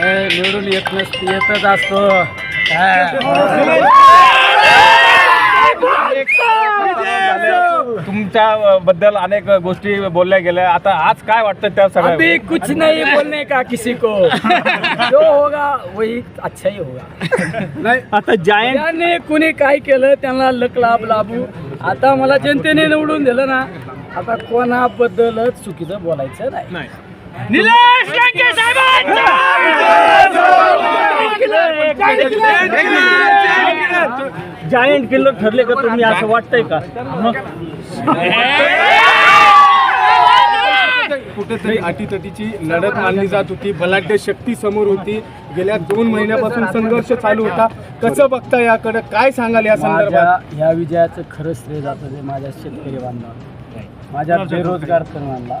निवडून येत नसते येतच असतो. तुमच्या बद्दल अनेक गोष्टी बोलल्या गेल्या. आता आज काय वाटतं त्या अभी सगळ्या कुछ नहीं बोलने का किसी को। जो होगा वही अच्छा ही होगा। आता जायंट त्याने कुणी काय केलं त्यांना लक लाभ लाभू. आता मला जनतेने निवडून दिलं ना आता कोणाबद्दलच चुकीचं बोलायचं नाही. निलेश लंके जायंट किल्लर ठरले का तुम्ही असं वाटतंय का? कुठेतरी अटीतटीची लढत मानली जात होती. बलाढ्य शक्ती समोर होती. गेल्या दोन महिन्यापासून संघर्ष चालू होता. कसं बघता याकडे? काय सांगाल या संदर्भात? या विजयाचं खरं श्रेय जातं ते माझ्या शेतकरी बांधवांना माझ्या बेरोजगार तरुणांना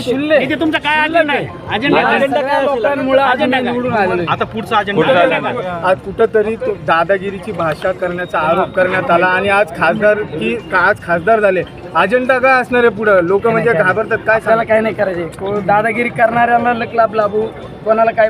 शून्य तुमचा काय अजेंडा काय? लोकांमुळे आज आम्ही निवडून आलेलो. आहे. आता पुढचा अजेंडा आज कुठंतरी तो दादागिरीची भाषा करण्याचा आरोप करण्यात आला आणि आज खासदार की आज खासदार झाले. अजेंडा काय असणार आहे पुढं? लोक म्हणजे घाबरतात. काय त्याला काय नाही करायचे. दादागिरी करणाऱ्याला लक लाभ लाभू. कोणाला काय